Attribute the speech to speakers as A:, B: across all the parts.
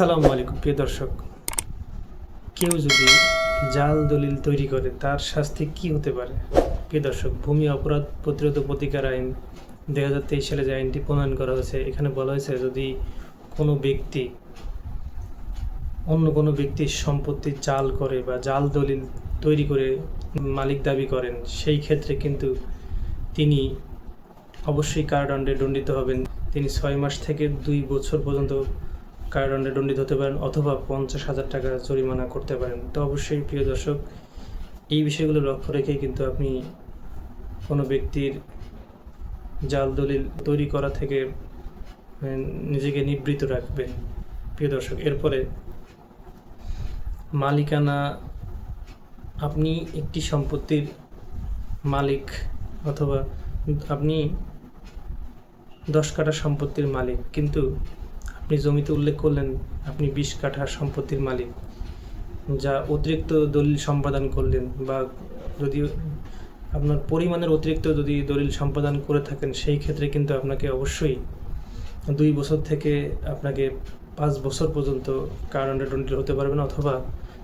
A: আসসালামু আলাইকুম, প্রিয় দর্শক। কেউ যদি জাল দলিল তৈরি করে, তার শাস্তি কি হতে পারে? প্রিয় দর্শক, ভূমি অপরাধ প্রতিরোধ প্রতিকার আইন দুই হাজার তেইশ সালে যে আইনটি প্রণয়ন করা হয়েছে, এখানে বলা হয়েছে যদি কোনো ব্যক্তি অন্য কোনো ব্যক্তির সম্পত্তি জাল করে বা জাল দলিল তৈরি করে মালিক দাবি করেন, সেই ক্ষেত্রে কিন্তু তিনি অবশ্যই কারাদণ্ডে দণ্ডিত হবেন। তিনি ছয় মাস থেকে দুই বছর পর্যন্ত কারাদণ্ডে দণ্ডিত হতে পারেন অথবা পঞ্চাশ হাজার টাকা জরিমানা করতে পারেন। তো অবশ্যই, প্রিয় দর্শক, এই বিষয়গুলো লক্ষ্য রেখে কিন্তু আপনি কোনো ব্যক্তির জাল দলিল তৈরি করা থেকে নিজেকে নিবৃত রাখবেন। প্রিয় দর্শক, এরপরে মালিকানা, আপনি একটি সম্পত্তির মালিক অথবা আপনি দশ কাটা সম্পত্তির মালিক, কিন্তু আপনি জমিতে উল্লেখ করলেন, আপনি বিশ কাঠা সম্পত্তির মালিক, যা অতিরিক্ত দলিল সম্পাদন করলেন বা যদি আপনার পরিমাণের অতিরিক্ত যদি দলিল সম্পাদন করে থাকেন, সেই ক্ষেত্রে কিন্তু আপনাকে অবশ্যই দুই বছর থেকে আপনাকে পাঁচ বছর পর্যন্ত কারাদণ্ডে দণ্ডিত হতে পারবেন অথবা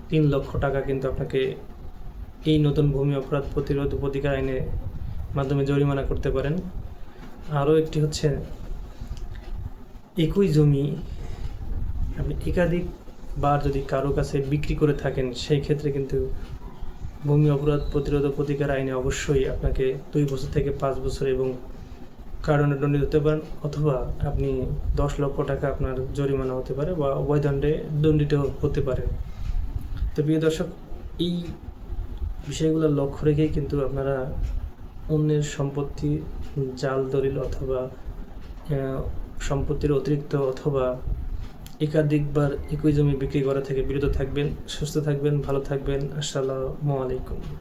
A: তিন লক্ষ টাকা কিন্তু আপনাকে এই নতুন ভূমি অপরাধ প্রতিরোধ প্রতিকার আইনের মাধ্যমে জরিমানা করতে পারেন। আরও একটি হচ্ছে একই জমি, আপনি একাধিক বার যদি কারও কাছে বিক্রি করে থাকেন, সেই ক্ষেত্রে কিন্তু ভূমি অপরাধ প্রতিরোধ প্রতিকার আইনে অবশ্যই আপনাকে দুই বছর থেকে পাঁচ বছর এবং কারণে দণ্ডিত হতে পারেন অথবা আপনি দশ লক্ষ টাকা আপনার জরিমানা হতে পারে বা দণ্ডে দণ্ডিত হতে পারে। তো প্রিয় দর্শক, এই বিষয়গুলো লক্ষ্য রেখেই কিন্তু আপনারা অন্যের সম্পত্তি, জাল, দলিল অথবা সম্পত্তির অতিরিক্ত অথবা একাধিকবার একই জমি বিক্রি করা থেকে বিরত থাকবেন, সুস্থ থাকবেন, ভালো থাকবেন। আসসালামু আলাইকুম।